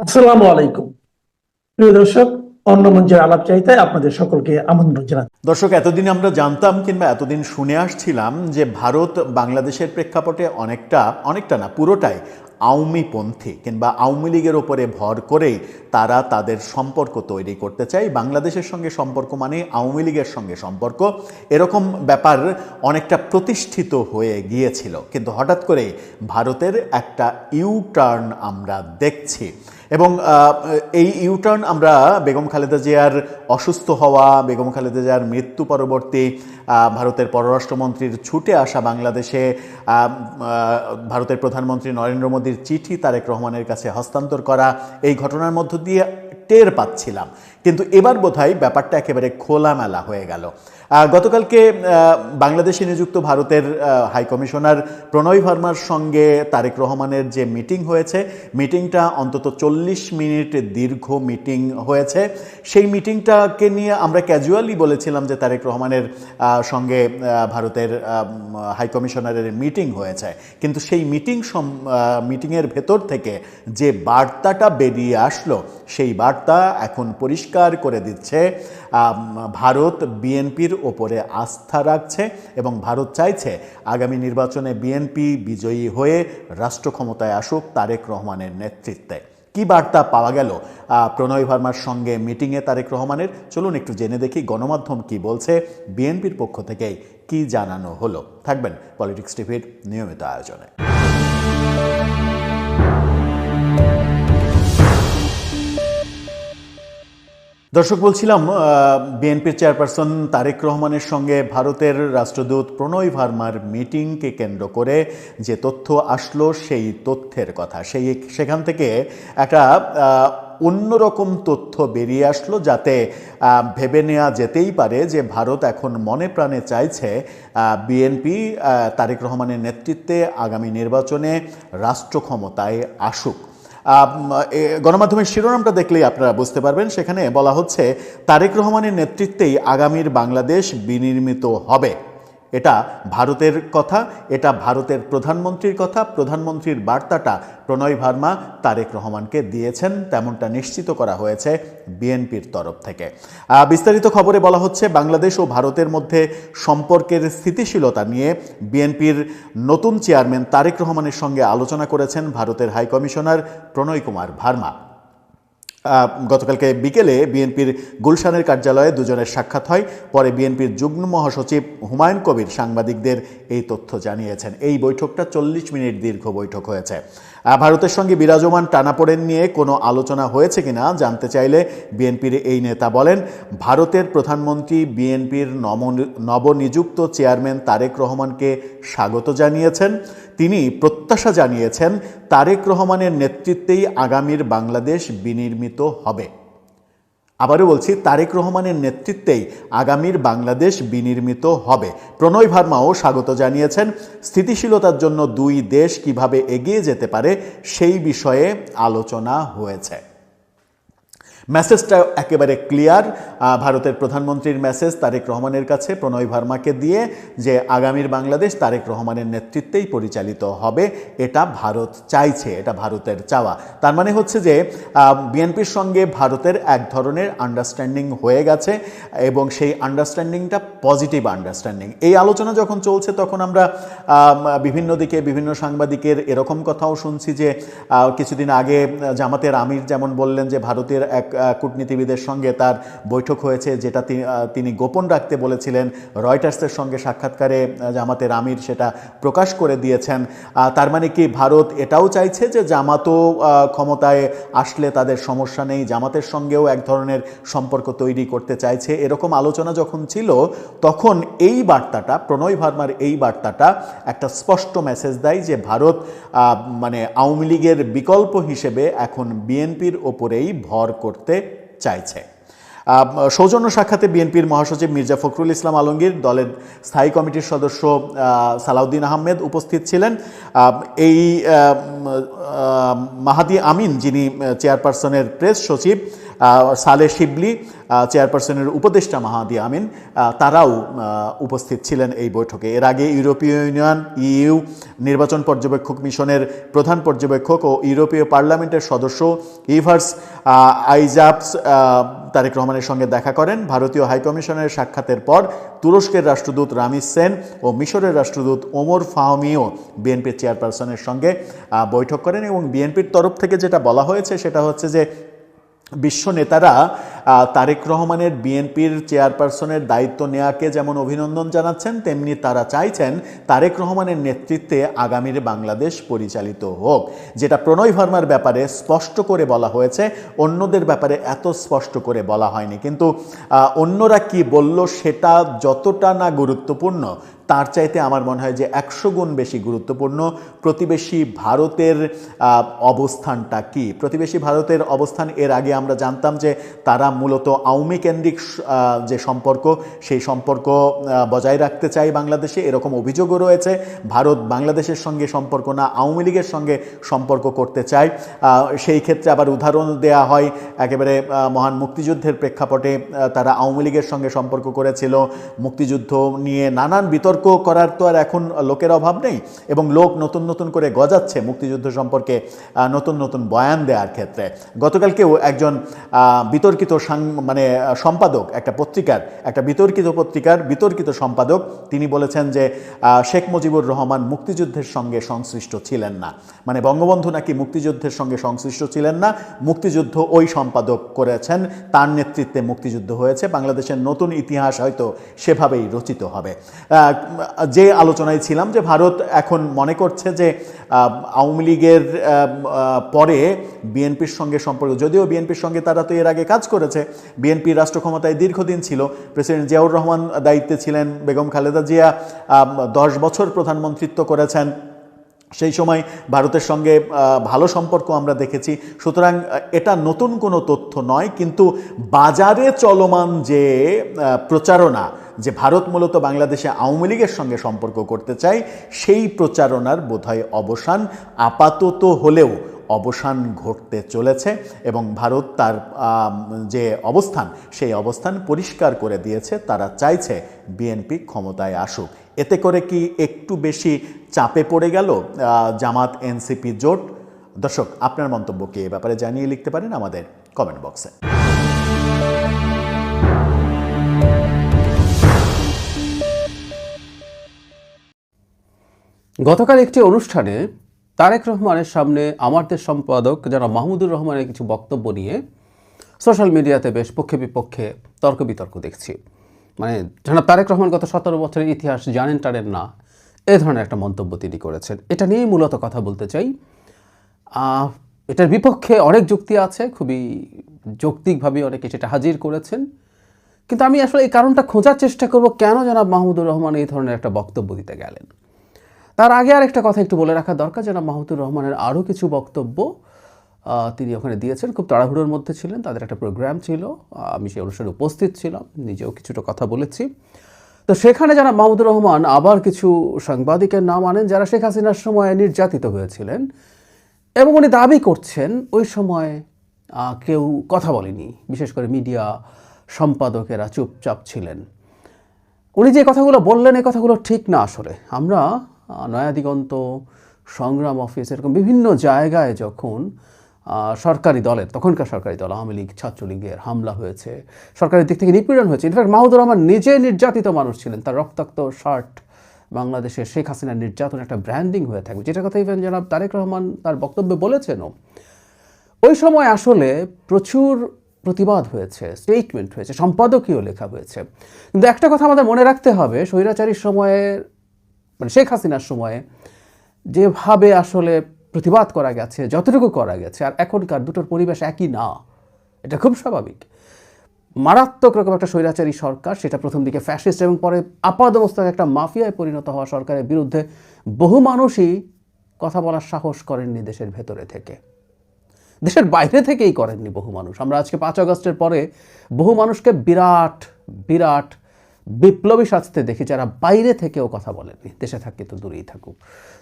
আসসালামু আলাইকুম। প্রিয় দর্শক, অন্য মঞ্চের আলাপ আপনাদের সকলকে আমন্ত্রণ দর্শক, এতদিন আমরা জানতাম কিংবা এতদিন শুনে আসছিলাম যে ভারত বাংলাদেশের প্রেক্ষাপটে অনেকটা অনেকটা না, পুরোটাই আওয়ামীপন্থী কিংবা আওয়ামী লীগের ওপরে ভর করেই তারা তাদের সম্পর্ক তৈরি করতে চায়। বাংলাদেশের সঙ্গে সম্পর্ক মানে আওয়ামী লীগের সঙ্গে সম্পর্ক। এরকম ব্যাপার অনেকটা প্রতিষ্ঠিত হয়ে গিয়েছিল। কিন্তু হঠাৎ করে ভারতের একটা ইউ টার্ন আমরা দেখছি। এবং এই ইউটার্ন আমরা বেগম খালেদা জিয়ার অসুস্থ হওয়া, বেগম খালেদা জিয়ার মৃত্যু পরবর্তী ভারতের পররাষ্ট্রমন্ত্রীর ছুটে আসা বাংলাদেশে ভারতের প্রধানমন্ত্রী নরেন্দ্র মোদীর চিঠি তারেক রহমানের কাছে হস্তান্তর করা, এই ঘটনার মধ্য দিয়ে টের পাচ্ছিলাম। কিন্তু এবার বোধহয় ব্যাপারটা একেবারে খোলামেলা হয়ে গেল। গতকালকে বাংলাদেশে নিযুক্ত ভারতের আহ, হাই কমিশনার প্রণয় ভার্মার সঙ্গে তারেক রহমানের যে মিটিং হয়েছে মিটিংটা অন্তত চল্লিশ মিনিট দীর্ঘ মিটিং হয়েছে। সেই মিটিংটাকে নিয়ে আমরা ক্যাজুয়ালি বলেছিলাম যে তারেক রহমানের সঙ্গে ভারতের আহ, উম, হাই কমিশনারের মিটিং হয়েছে। কিন্তু সেই মিটিং মিটিংয়ের ভেতর থেকে যে বার্তাটা বেরিয়ে আসলো সেই বার্তা এখন পরিষ্কার করে দিচ্ছে ভারত বিএনপির ওপরে আস্থা রাখছে এবং ভারত চাইছে আগামী নির্বাচনে বিএনপি বিজয়ী হয়ে রাষ্ট্র ক্ষমতায় আসুক তারেক রহমানের নেতৃত্বে। কি বার্তা পাওয়া গেল? প্রণয় ভার্মার সঙ্গে মিটিংয়ে তারেক রহমানের? চলুন একটু জেনে দেখি গণমাধ্যম কি বলছে, বিএনপির পক্ষ থেকে কি জানানো হলো। থাকবেন পলিটিক্স টিভির নিয়মিত আয়োজনে। দর্শক, বলছিলাম বিএনপির চেয়ারপারসন তারেক রহমানের সঙ্গে ভারতের রাষ্ট্রদূত প্রণয় ভার্মার মিটিংকে কেন্দ্র করে যে তথ্য আসলো সেই তথ্যের কথা। সেই সেখান থেকে একটা অন্যরকম তথ্য বেরিয়ে আসলো যাতে ভেবে নেওয়া যেতেই পারে যে ভারত এখন মনে প্রাণে চাইছে বিএনপি তারেক রহমানের নেতৃত্বে আগামী নির্বাচনে রাষ্ট্র ক্ষমতায় আসুক। গণমাধ্যমের শিরোনামটা দেখলেই আপনারা বুঝতে পারবেন। সেখানে বলা হচ্ছে, তারেক রহমানের নেতৃত্বেই আগামীর বাংলাদেশ বিনির্মিত হবে। এটা ভারতের কথা, এটা ভারতের প্রধানমন্ত্রীর কথা, প্রধানমন্ত্রীর বার্তাটা প্রণয় ভার্মা তারেক রহমানকে দিয়েছেন, তেমনটা নিশ্চিত করা হয়েছে বিএনপির তরফ থেকে। বিস্তারিত খবরে বলা হচ্ছে, বাংলাদেশ ও ভারতের মধ্যে সম্পর্কের স্থিতিশীলতা নিয়ে বিএনপির নতুন চেয়ারম্যান তারেক রহমানের সঙ্গে আলোচনা করেছেন ভারতের হাইকমিশনার প্রণয় কুমার ভার্মা। গতকালকে বিকেলে বিএনপির গুলশানের কার্যালয়ে দুজনের সাক্ষাৎ হয়। পরে বিএনপির যুগ্ম মহাসচিব হুমায়ুন কবির সাংবাদিকদের এই তথ্য জানিয়েছেন। এই বৈঠকটা চল্লিশ মিনিট দীর্ঘ বৈঠক হয়েছে। ভারতের সঙ্গে বিরাজমান টানাপোড়েন নিয়ে কোনো আলোচনা হয়েছে কিনা জানতে চাইলে বিএনপির এই নেতা বলেন, ভারতের প্রধানমন্ত্রী বিএনপির নবনিযুক্ত চেয়ারম্যান তারেক রহমানকে স্বাগত জানিয়েছেন। তিনি প্রত্যাশা জানিয়েছেন, তারেক রহমানের নেতৃত্বেই আগামীর বাংলাদেশ বিনির্মিত হবে। আবারও বলছি, তারেক রহমানের নেতৃত্বেই আগামীর বাংলাদেশ বিনির্মিত হবে। প্রণয় ভার্মাও স্বাগত জানিয়েছেন, স্থিতিশীলতার জন্য দুই দেশ কীভাবে এগিয়ে যেতে পারে সেই বিষয়ে আলোচনা হয়েছে। মেসেজটা একেবারে ক্লিয়ার ভারতের প্রধানমন্ত্রীর মেসেজ তারেক রহমানের কাছে, প্রণয় ভার্মাকে দিয়ে, যে আগামীর বাংলাদেশ তারেক রহমানের নেতৃত্বেই পরিচালিত হবে, এটা ভারত চাইছে, এটা ভারতের চাওয়া। তার মানে হচ্ছে যে বিএনপির সঙ্গে ভারতের এক ধরনের আন্ডারস্ট্যান্ডিং হয়ে গেছে, এবং সেই আন্ডারস্ট্যান্ডিংটা পজিটিভ আন্ডারস্ট্যান্ডিং এই আলোচনা যখন চলছে, তখন আমরা বিভিন্ন দিকে, বিভিন্ন সাংবাদিকের এরকম কথাও শুনছি যে কিছুদিন আগে জামাতের আমির যেমন বললেন যে, ভারতের এক কূটনীতিবিদের সঙ্গে তার বৈঠক হয়েছে, যেটা তিনি গোপন রাখতে বলেছিলেন। রয়টার্সের সঙ্গে সাক্ষাৎকারে জামাতের আমির সেটা প্রকাশ করে দিয়েছেন। তার মানে কি ভারত এটাও চাইছে যে জামাতও ক্ষমতায় আসলে তাদের সমস্যা নেই, জামাতের সঙ্গেও এক ধরনের সম্পর্ক তৈরি করতে চাইছে। এরকম আলোচনা যখন ছিল, তখন এই বার্তাটা, প্রণয় ভার্মার এই বার্তাটা একটা স্পষ্ট মেসেজ দেয় যে ভারত মানে আওয়ামী লীগের বিকল্প হিসেবে এখন বিএনপির ওপরেই ভর করতে চাইছে। সৌজন্য সাক্ষাতে বিএনপির মহাসচিব মির্জা ফখরুল ইসলাম আলমগীর দলের স্থায়ী কমিটির সদস্য সালাউদ্দিন আহমেদ উপস্থিত ছিলেন। এই মাহাদি আমিন যিনি চেয়ারপারসনের প্রেস সচিব সালে শিবলি চেয়ারপারসনের উপদেষ্টা মাহাদি আমিন তারাও উপস্থিত ছিলেন এই বৈঠকে। এর আগে ইউরোপীয় ইউনিয়ন, ইইউ, নির্বাচন পর্যবেক্ষক মিশনের প্রধান পর্যবেক্ষক ও ইউরোপীয় পার্লামেন্টের সদস্য ইভার্স আইজাপস তারেক রহমানের সঙ্গে দেখা করেন। ভারতীয় হাইকমিশনের সাক্ষাতের পর তুরস্কের রাষ্ট্রদূত রামিস সেন ও মিশরের রাষ্ট্রদূত ওমর ফাহমিও বিএনপির চেয়ারপারসনের সঙ্গে বৈঠক করেন এবং বিএনপির তরফ থেকে যেটা বলা হয়েছে সেটা হচ্ছে যে বিশ্ব নেতারা তারেক রহমানের বিএনপির চেয়ারপারসনের দায়িত্ব নেয়াকে যেমন অভিনন্দন জানাচ্ছেন, তেমনি তারা চাইছেন তারেক রহমানের নেতৃত্বে আগামীর বাংলাদেশ পরিচালিত হোক। যেটা প্রণয় ভার্মার ব্যাপারে স্পষ্ট করে বলা হয়েছে, অন্যদের ব্যাপারে এত স্পষ্ট করে বলা হয়নি। কিন্তু অন্যরা কি বলল সেটা যতটা না গুরুত্বপূর্ণ তার চাইতে আমার মনে হয় যে একশো গুণ বেশি গুরুত্বপূর্ণ প্রতিবেশী ভারতের অবস্থানটা কি? প্রতিবেশী ভারতের অবস্থান এর আগে আমরা জানতাম যে তারা মূলত আওয়ামী কেন্দ্রিক যে সম্পর্ক, সেই সম্পর্ক বজায় রাখতে চায় বাংলাদেশে। এরকম অভিযোগও রয়েছে। ভারত বাংলাদেশের সঙ্গে সম্পর্ক না, আওয়ামী লীগের সঙ্গে সম্পর্ক করতে চায়। সেই ক্ষেত্রে আবার উদাহরণ দেয়া হয়, একেবারে মহান মুক্তিযুদ্ধের প্রেক্ষাপটে তারা আওয়ামী লীগের সঙ্গে সম্পর্ক করেছিল। মুক্তিযুদ্ধ নিয়ে নানান বিতর্ক করার তো আর এখন লোকের অভাব নেই এবং লোক নতুন নতুন করে গজাচ্ছে মুক্তিযুদ্ধ সম্পর্কে নতুন নতুন বয়ান দেওয়ার ক্ষেত্রে। গতকালকেও একজন বিতর্কিত মানে সম্পাদক, একটা পত্রিকার, একটা বিতর্কিত পত্রিকার বিতর্কিত সম্পাদক, তিনি বলেছেন যে শেখ মুজিবুর রহমান মুক্তিযুদ্ধের সঙ্গে সংশ্লিষ্ট ছিলেন না। মানে বঙ্গবন্ধু নাকি মুক্তিযুদ্ধের সঙ্গে সংশ্লিষ্ট ছিলেন না, মুক্তিযুদ্ধ ওই সম্পাদক করেছেন, তার নেতৃত্বে মুক্তিযুদ্ধ হয়েছে, বাংলাদেশের নতুন ইতিহাস হয়তো সেভাবেই রচিত হবে। যে আলোচনায় ছিলাম যে ভারত এখন মনে করছে যে আওয়ামী লীগের পরে বিএনপির সঙ্গে সম্পর্ক, যদিও বিএনপির সঙ্গে তারা তো এর আগে কাজ করেছে, বিএনপি রাষ্ট্র ক্ষমতায় দীর্ঘদিন ছিল। প্রেসিডেন্ট জিয়াউর রহমান দায়িত্বে ছিলেন, বেগম খালেদা জিয়া দশ বছর প্রধানমন্ত্রিত্ব করেছেন। সেই সময় ভারতের সঙ্গে ভালো সম্পর্ক আমরা দেখেছি। সুতরাং, এটা নতুন কোনো তথ্য নয়, কিন্তু বাজারে চলমান যে প্রচারণা যে ভারত মূলত বাংলাদেশে আওয়ামী লীগের সঙ্গে সম্পর্ক করতে চায়, সেই প্রচারণার বোধহয় অবসান আপাতত হলেও অবসান ঘটতে চলেছে এবং ভারত তার যে অবস্থান, সেই অবস্থান পরিষ্কার করে দিয়েছে। তারা চাইছে বিএনপি ক্ষমতায় আসুক। এতে করে কি একটু বেশি চাপে পড়ে গেল জামাত এনসিপি জোট? দর্শক, আপনার মন্তব্য কি? এ ব্যাপারে জানিয়ে লিখতে পারেন আমাদের কমেন্ট বক্সে। গতকাল একটি অনুষ্ঠানে তারেক রহমানের সামনে আমারদের সম্পাদক যারা মাহমুদুর রহমানের কিছু বক্তব্য নিয়ে সোশ্যাল মিডিয়াতে বেশ পক্ষে বিপক্ষে তর্ক বিতর্ক দেখছি। মানে যারা তারেক রহমান গত সতেরো বছরের ইতিহাস জানেন টানেন না, এ ধরনের একটা মন্তব্য তিনি করেছেন। এটা নিয়েই মূলত কথা বলতে চাই। এটার বিপক্ষে অনেক যুক্তি আছে, খুবই যৌক্তিকভাবে অনেকে সেটা হাজির করেছেন। কিন্তু আমি আসলে এই কারণটা খোঁজার চেষ্টা করব, কেন জনাব মাহমুদুর রহমান এই ধরনের একটা বক্তব্য দিতে গেলেন? তার আগে আর একটা কথা একটু বলে রাখা দরকার জনাব মাহমুদুর রহমানের আরও কিছু বক্তব্য তিনি ওখানে দিয়েছেন। খুব তাড়াহুড়োর মধ্যে ছিলেন, তাদের একটা প্রোগ্রাম ছিল আমি সেই অনুষ্ঠানে উপস্থিত ছিলাম, নিজেও কিছুটা কথা বলেছি। তো সেখানে যারা মাহমুদুর রহমান আবার কিছু সাংবাদিকের নাম আনেন, যারা শেখ হাসিনার সময় নির্যাতিত হয়েছিলেন, এবং উনি দাবি করছেন, ওই সময় কেউ কথা বলেনি, বিশেষ করে মিডিয়া সম্পাদকেরা চুপচাপ ছিলেন। উনি যে কথাগুলো বললেন এই কথাগুলো ঠিক না আসলে। আমরা নয়াদিগন্ত সংগ্রাম অফিস এরকম বিভিন্ন জায়গায় যখন সরকারি দলের, তখনকার সরকারি দল, আওয়ামী লীগ, ছাত্রলীগের হামলা হয়েছে, সরকারের দিক থেকে নিপীড়ন হয়েছে। ইনফ্যাক্ট মাহমুদুর রহমান নিজে নির্যাতিত মানুষ ছিলেন। তার রক্তাক্ত শার্ট বাংলাদেশের শেখ হাসিনার নির্যাতন একটা ব্র্যান্ডিং হয়ে থাকবে। যেটা কথা ইভেন জনাব তারেক রহমান তার বক্তব্যে বলেছেনও। ওই সময় আসলে প্রচুর প্রতিবাদ হয়েছে স্টেটমেন্ট হয়েছে, সম্পাদকীয় লেখা হয়েছে। কিন্তু একটা কথা আমাদের মনে রাখতে হবে, স্বৈরাচারীর সময়ে মানে শেখ হাসিনার সময়ে যেভাবে আসলে প্রতিবাদ করা গেছে, যতটুকু করা গেছে, আর এখনকার দুটোর পরিবেশ একই না, এটা খুব স্বাভাবিক। মারাত্মক রকম একটা স্বৈরাচারী সরকার, সেটা প্রথম দিকে ফ্যাসিস্ট এবং পরে আপাদ অবস্থায় একটা মাফিয়ায় পরিণত হওয়া সরকারের বিরুদ্ধে বহু মানুষই কথা বলার সাহস করেননি দেশের ভেতরে থেকে। দেশের বাইরে থেকেই করেননি বহু মানুষ। আমরা আজকে পাঁচ আগস্টের পরে বহু মানুষকে বিরাট বিরাট বিপ্লবী সাজতে দেখি যারা বাইরে থেকেও কথা বলেননি দেশে থাকে তো দূরেই থাকুক।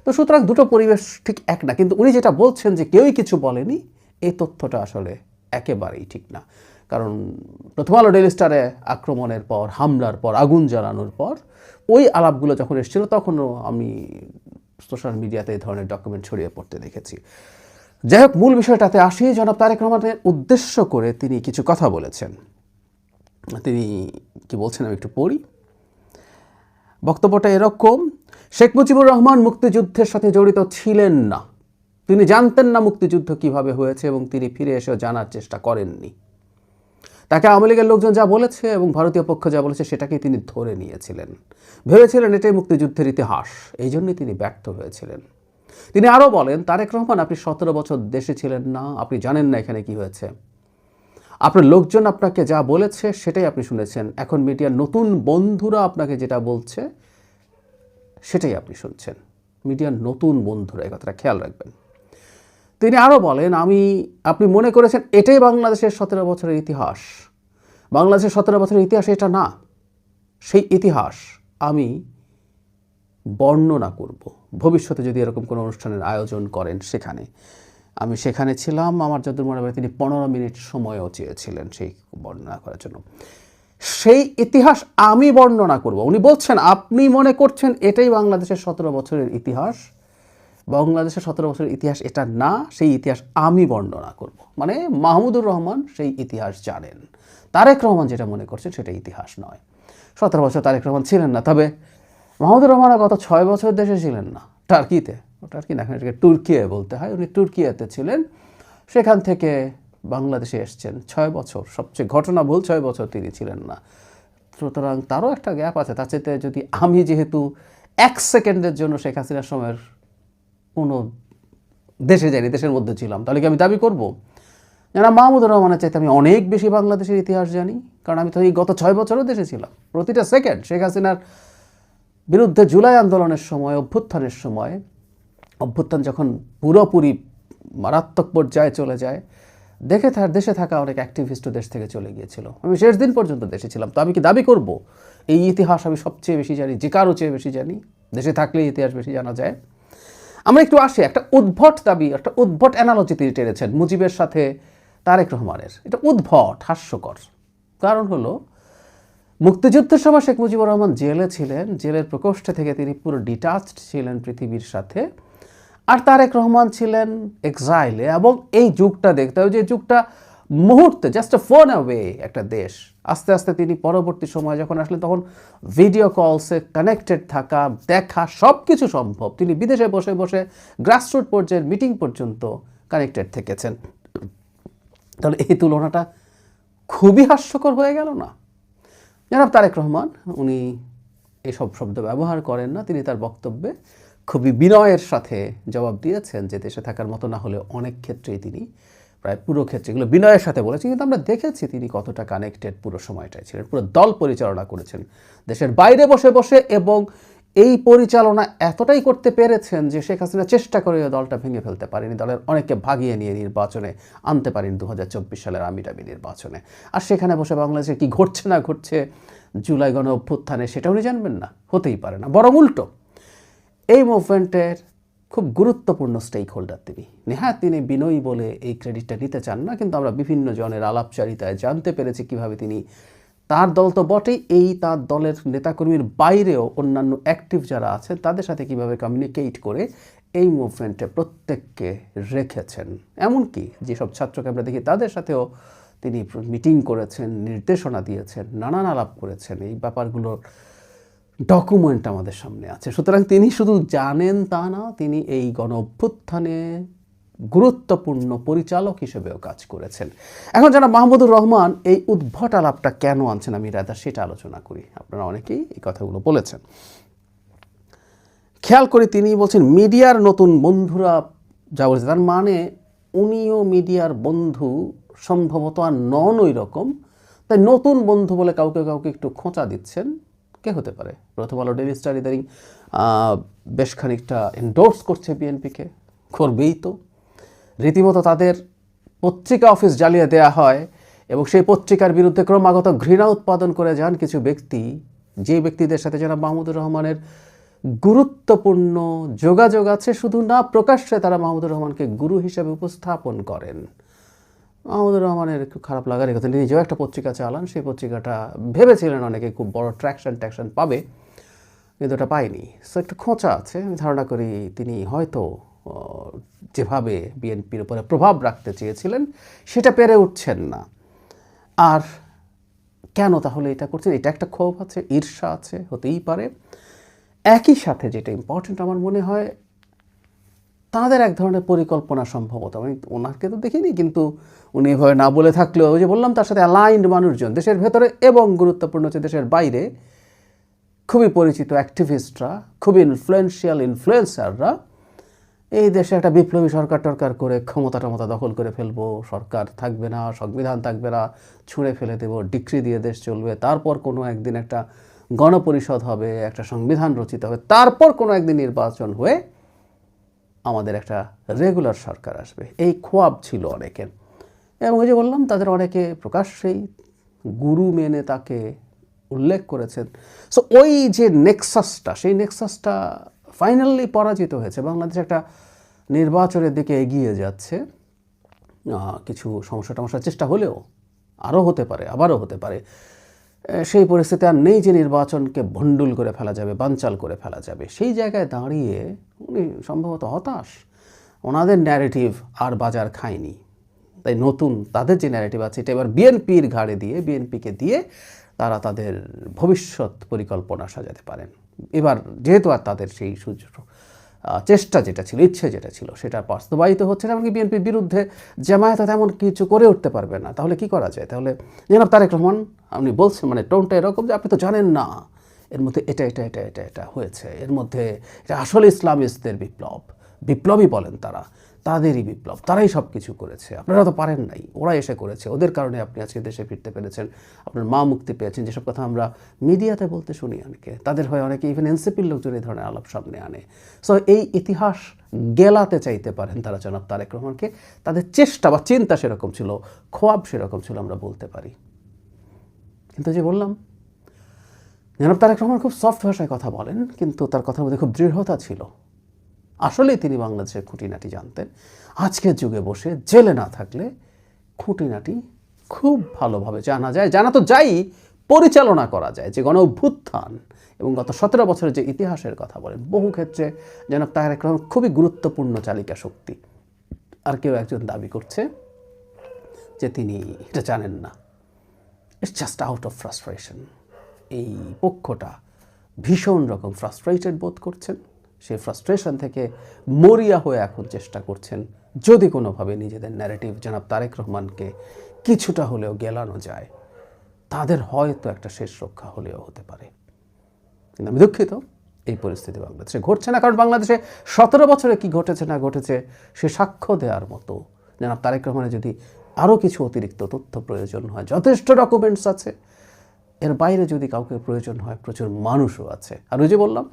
তো সুতরাং দুটো পরিবেশ ঠিক এক না, কিন্তু উনি যেটা বলছেন যে কেউই কিছু বলেনি, এই তথ্যটা আসলে একেবারেই ঠিক না। কারণ প্রথম আলো ডেলি স্টারে আক্রমণের পর, হামলার পর, আগুন জ্বালানোর পর, ওই আলাপগুলো যখন এসেছিল তখনও আমি সোশ্যাল মিডিয়াতে এই ধরনের ডকুমেন্ট ছড়িয়ে পড়তে দেখেছি। যাই হোক, মূল বিষয়টাতে আসি। জনাব তারেক রহমানের উদ্দেশ্য করে তিনি কিছু কথা বলেছেন। তিনি কি বলছেন আমি একটু পড়ি। বক্তব্যটা এরকম, শেখ মুজিবুর রহমান মুক্তিযুদ্ধের সাথে জড়িত ছিলেন না। তিনি জানতেন না মুক্তিযুদ্ধ কীভাবে হয়েছে এবং তিনি ফিরে এসেও জানার চেষ্টা করেননি। তাকে আওয়ামী লীগের লোকজন যা বলেছে এবং ভারতীয় পক্ষ যা বলেছে সেটাকেই তিনি ধরে নিয়েছিলেন। ভেবেছিলেন এটাই মুক্তিযুদ্ধের ইতিহাস, এই জন্যই তিনি ব্যর্থ হয়েছিলেন। তিনি আরও বলেন, তারেক রহমান, আপনি সতেরো বছর দেশে ছিলেন না, আপনি জানেন না এখানে কি হয়েছে। আপনার লোকজন আপনাকে যা বলেছে সেটাই আপনি শুনেছেন। এখন মিডিয়ার নতুন বন্ধুরা আপনাকে যেটা বলছে সেটাই আপনি শুনছেন। মিডিয়ার নতুন বন্ধুরা, এই কথাটা খেয়াল রাখবেন। তিনি আরও বলেন, আমি, আপনি মনে করেছেন এটাই বাংলাদেশের সতেরো বছরের ইতিহাস। বাংলাদেশের সতেরো বছরের ইতিহাস এটা না। সেই ইতিহাস আমি বর্ণনা করব। ভবিষ্যতে যদি এরকম কোনো অনুষ্ঠানের আয়োজন করেন সেখানে। আমি সেখানে ছিলাম। আমার যতদূর মনে পড়ে তিনি পনেরো মিনিট সময়ও চেয়েছিলেন সেই বর্ণনা করার জন্য। সেই ইতিহাস আমি বর্ণনা করব। উনি বলছেন, আপনি মনে করছেন এটাই বাংলাদেশের সতেরো বছরের ইতিহাস? বাংলাদেশের সতেরো বছরের ইতিহাস এটা না, সেই ইতিহাস আমি বর্ণনা করব। মানে মাহমুদুর রহমান সেই ইতিহাস জানেন। তারেক রহমান যেটা মনে করছেন সেটা ইতিহাস নয়। সতেরো বছর তারেক রহমান ছিলেন না, তবে মাহমুদুর রহমান গত ছয় বছর দেশে ছিলেন না। টার্কিতে টার্কি না এখানে এটাকে তুর্কিয়ে বলতে হয়। উনি তুর্কিয়াতে ছিলেন। সেখান থেকে বাংলাদেশে এসছেন। ছয় বছর, সবচেয়ে ঘটনা ভুল ছয় বছর তিনি ছিলেন না। সুতরাং তারও একটা গ্যাপ আছে। তার চাইতে যদি আমি যেহেতু এক সেকেন্ডের জন্য শেখ হাসিনার সময়ের কোনো দেশে যাইনি, দেশের মধ্যে ছিলাম, তাহলে কি আমি দাবি করব? যেন মাহমুদুর রহমানের চাইতে আমি অনেক বেশি বাংলাদেশের ইতিহাস জানি, কারণ আমি তো এই গত ছয় বছরও দেশে ছিলাম। প্রতিটা সেকেন্ড শেখ হাসিনার বিরুদ্ধে জুলাই আন্দোলনের সময়, অভ্যুত্থানের সময় অভ্যুত্থান যখন পুরোপুরি মারাত্মক পর্যায়ে চলে যায়, দেখে থার দেশে থাকা অনেক অ্যাক্টিভিস্টও দেশ থেকে চলে গিয়েছিল। আমি শেষ দিন পর্যন্ত দেশে ছিলাম, তো আমি কি দাবি করব? এই ইতিহাস আমি সবচেয়ে বেশি জানি, যে কারও চেয়ে বেশি জানি, দেশে থাকলে ইতিহাস বেশি জানা যায়। আমরা একটু আসি, একটা উদ্ভট দাবি, একটা উদ্ভট অ্যানালজি তিনি টেনেছেন, মুজিবের সাথে তারেক রহমানের। এটা উদ্ভট, হাস্যকর। কারণ হলো, মুক্তিযুদ্ধের সময় শেখ মুজিবুর রহমান জেলে ছিলেন, জেলের প্রকোষ্ঠে থেকে তিনি পুরো ডিটাচড ছিলেন পৃথিবীর সাথে। আর তারেক রহমান ছিলেন এক্সাইলে এবং এই যুগটা দেখতে হবে যে যুগটা মুহূর্তে জাস্ট ফোন অ্যাওয়ে একটা দেশ। আস্তে আস্তে তিনি পরবর্তী সময় যখন আসলেন, তখন ভিডিও কলসে কানেক্টেড থাকা, দেখা সব কিছু সম্ভব। তিনি বিদেশে বসে বসে গ্রাসরুট পর্যায়ের মিটিং পর্যন্ত কানেক্টেড থেকেছেন। তাহলে এই তুলনাটা খুবই হাস্যকর হয়ে গেল না? জনাব তারেক রহমান, উনি এসব শব্দ ব্যবহার করেন না, তিনি তার বক্তব্যে খুবই বিনয়ের সাথে জবাব দিয়েছেন যে দেশে থাকার মতো না হলে অনেক ক্ষেত্রেই তিনি, প্রায় পুরো ক্ষেত্রে এগুলো বিনয়ের সাথে বলেছেন, কিন্তু আমরা দেখেছি তিনি কতটা কানেক্টেড পুরো সময়টাই ছিলেন, পুরো দল পরিচালনা করেছেন। দেশের বাইরে বসে বসে এবং এই পরিচালনা এতটাই করতে পেরেছেন যে শেখ হাসিনা চেষ্টা করে দলটা ভেঙে ফেলতে পারেনি, দলের অনেককে ভাগিয়ে নিয়ে নির্বাচনে আনতে পারেন দু হাজার চব্বিশ সালের আমিরামি নির্বাচনে। আর সেখানে বসে বাংলাদেশে কি ঘটছে না ঘটছে, জুলাই গণ অভ্যুত্থানে সেটা উনি জানবেন না, হতেই পারে না, বরং উল্টো। এই মুভমেন্টের খুব গুরুত্বপূর্ণ স্টেক হোল্ডার তিনি। নেহা তিনি বিনয়ী বলে এই ক্রেডিটটা নিতে চান না, কিন্তু আমরা বিভিন্ন জনের আলাপচারিতায় জানতে পেরেছি কীভাবে তিনি তার দল তো বটেই, এই তার দলের নেতাকর্মীর বাইরেও অন্যান্য অ্যাক্টিভ যারা আছেন, তাদের সাথে কীভাবে কমিউনিকেট করে এই মুভমেন্টে প্রত্যেককে রেখেছেন। এমনকি যেসব ছাত্রকে আমরা দেখি, তাদের সাথেও তিনি মিটিং করেছেন, নির্দেশনা দিয়েছেন, নানান আলাপ করেছেন। এই ব্যাপারগুলোর ডকুমেন্ট আমাদের সামনে আছে। সুতরাং তিনি শুধু জানেন তা না, তিনি এই গণ অভ্যুত্থানে গুরুত্বপূর্ণ পরিচালক হিসেবেও কাজ করেছেন। এখন যারা মাহমুদুর রহমান এই উদ্ভট আলাপটা কেন আনছেন আমি রাদা সেটা আলোচনা করি। আপনারা অনেকেই এই কথাগুলো বলেছেন। খেয়াল করে তিনি বলছেন, মিডিয়ার নতুন বন্ধুরা যা বলেছে, তার মানে উনিও মিডিয়ার বন্ধু, সম্ভবত আর নন ওই রকম তাই নতুন বন্ধু বলে কাউকে কাউকে একটু খোঁচা দিচ্ছেন। কে হতে পারে? প্রথম আলো ডেলি স্টার ইদারিং বেশ খানিকটা এন্ডোর্স করছে বিএনপিকে করবেই তো। রীতিমতো তাদের পত্রিকা অফিস জ্বালিয়ে দেয়া হয় এবং সেই পত্রিকার বিরুদ্ধে ক্রমাগত ঘৃণা উৎপাদন করে যান কিছু ব্যক্তি। যে ব্যক্তিদের সাথে যারা মাহমুদুর রহমানের গুরুত্বপূর্ণ যোগাযোগ আছে, শুধু না প্রকাশ্যে তারা মাহমুদুর রহমানকে গুরু হিসেবে উপস্থাপন করেন। আমাদের রহমানের একটু খারাপ লাগার কথা নিজেও একটা পত্রিকা চালান, সেই পত্রিকাটা ভেবেছিলেন অনেকে খুব বড় ট্র্যাকশন ট্যাকশন পাবে, কিন্তু ওটা পায়নি সো একটু খোঁচা আছে, আমি ধারণা করি তিনি হয়তো যেভাবে বিএনপির উপরে প্রভাব রাখতে চেয়েছিলেন, সেটা পেরে উঠছেন না। আর কেন তাহলে এটা করছেন? এটা একটা ক্ষোভ আছে, ঈর্ষা আছে, হতেই পারে। একই সাথে যেটা ইম্পর্টেন্ট আমার মনে হয় তাদের এক ধরনের পরিকল্পনা সম্ভবত। আমি ওনাকে তো দেখিনি, কিন্তু উনি এভাবে না বলে থাকলেও যে বললাম, তার সাথে অ্যালাইন্ড মানুষজন, দেশের ভেতরে এবং গুরুত্বপূর্ণ হচ্ছে দেশের বাইরে, খুবই পরিচিত অ্যাক্টিভিস্টরা খুবই ইনফ্লুয়েন্সিয়াল ইনফ্লুয়েন্সাররা এই দেশে একটা বিপ্লবী সরকার টরকার করে ক্ষমতা টমতা দখল করে ফেলব, সরকার থাকবে না, সংবিধান থাকবে না, ছুঁড়ে ফেলে দেবো ডিক্রি দিয়ে দেশ চলবে, তারপর কোনো একদিন একটা গণপরিষদ হবে, একটা সংবিধান রচিত হবে, তারপর কোনো একদিন নির্বাচন হয়ে আমাদের একটা রেগুলার সরকার আসবে। এই খোয়াব ছিল অনেকের। এবং ওই যে বললাম, তাদের অনেকে প্রকাশ্যেই গুরু মেনে তাকে উল্লেখ করেছেন। সো ওই যে নেক্সাসটা সেই নেক্সাসটা ফাইনালি পরাজিত হয়েছে। বাংলাদেশ একটা নির্বাচনের দিকে এগিয়ে যাচ্ছে। কিছু সমস্যা টমস্যার চেষ্টা হলেও আরও হতে পারে, আবারও হতে পারে। সেই পরিস্থিতি আর নেই যে নির্বাচনকে ভণ্ডুল করে ফেলা যাবে, বানচাল করে ফেলা যাবে। সেই জায়গায় দাঁড়িয়ে উনি সম্ভবত হতাশ। ওনাদের ন্যারেটিভ আর বাজার খায়নি। তাই নতুন তাদের যে ন্যারেটিভ আছে, এটা এবার বিএনপির ঘাড়ে দিয়ে বিএনপিকে দিয়ে তারা তাদের ভবিষ্যৎ পরিকল্পনা সাজাতে পারেন। এবার যেহেতু আর তাদের সেই সুযোগ চেষ্টা যেটা ছিল, ইচ্ছে যেটা ছিল, সেটা বাস্তবায়িত হচ্ছে না, এমনকি বিএনপির বিরুদ্ধে জামায়াত তেমন কিছু করে উঠতে পারবে না। তাহলে কি করা যায়? তাহলে জনাব তারেক রহমান, আপনি বলছেন মানে টোনটা এরকম যে আপনি তো জানেন না। এর মধ্যে এটা এটা এটা এটা এটা হয়েছে। এর মধ্যে এটা আসলে ইসলামিস্টদের বিপ্লব। বিপ্লবই বলেন তারা। তাদেরই বিপ্লব। তারাই সব কিছু করেছে। আপনারা তো পারেন নাই। ওরা এসে করেছে। ওদের কারণে আপনি আজকে দেশে ফিরতে পেরেছেন। আপনার মা মুক্তি পেয়েছেন। যেসব কথা আমরা মিডিয়াতে বলতে শুনি অনেকে, তাদের হয় অনেকে ইভেন এনসিপির লোকজন এই ধরনের আলাপ সামনে আনে। সো এই ইতিহাস গেলাতে চাইতে পারেন তারা জনাব তারেক রহমানকে। তাদের চেষ্টা বা চিন্তা সেরকম ছিল, খোয়াব সেরকম ছিল আমরা বলতে পারি। কিন্তু যে বললাম, জনাব তারেক রহমান খুব সফট ভাষায় কথা বলেন, কিন্তু তার কথার মধ্যে খুব দৃঢ়তা ছিল। আসলেই তিনি বাংলাদেশের খুঁটিনাটি জানতেন। আজকের যুগে বসে জেলে না থাকলে খুঁটিনাটি খুব ভালোভাবে জানা যায়। জানা তো যাই, পরিচালনা করা যায়, যে গণ অভ্যুত্থান এবং গত সতেরো বছরের যে ইতিহাসের কথা বলেন, বহু ক্ষেত্রে যেন তারেক এক খুবই গুরুত্বপূর্ণ চালিকা শক্তি। আর কেউ একজন দাবি করছে যে তিনি এটা জানেন না। It's just out of frustration এই পক্ষটা ভীষণ রকম ফ্রাস্ট্রেটেড বোধ করছেন। সেই ফ্রাস্ট্রেশন থেকে মরিয়া হয়ে এখন চেষ্টা করছেন। যদি কোনোভাবে নিজেদের ন্যারেটিভ জনাব তারেক রহমানকে কিছুটা হলেও গেলানো যায়, তাদের হয়তো একটা শেষ রক্ষা হলেও হতে পারে। কিন্তু আমি দুঃখিত এই পরিস্থিতি বাংলাদেশে ঘটছে না, কারণ বাংলাদেশে সতেরো বছরে কি ঘটেছে না ঘটেছে সে সাক্ষ্য দেওয়ার মতো। জনাব তারেক রহমানের যদি আরও কিছু অতিরিক্ত তথ্য প্রয়োজন হয়, যথেষ্ট ডকুমেন্টস আছে। এর বাইরে যদি কাউকে প্রয়োজন হয়, প্রচুর মানুষও আছে। আর ওই যে বললাম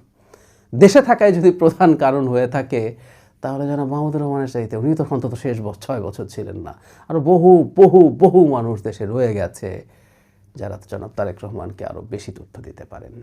দেশে থাকায় যদি প্রধান কারণ হয়ে থাকে, তাহলে যেন মাহমুদুর রহমানের চাইতে উনি তখন অন্তত শেষ ছয় বছর ছিলেন না। আরও বহু বহু বহু মানুষ দেশে রয়ে গেছে, যারা জনাব তারেক রহমানকে আরও বেশি তথ্য দিতে পারেন।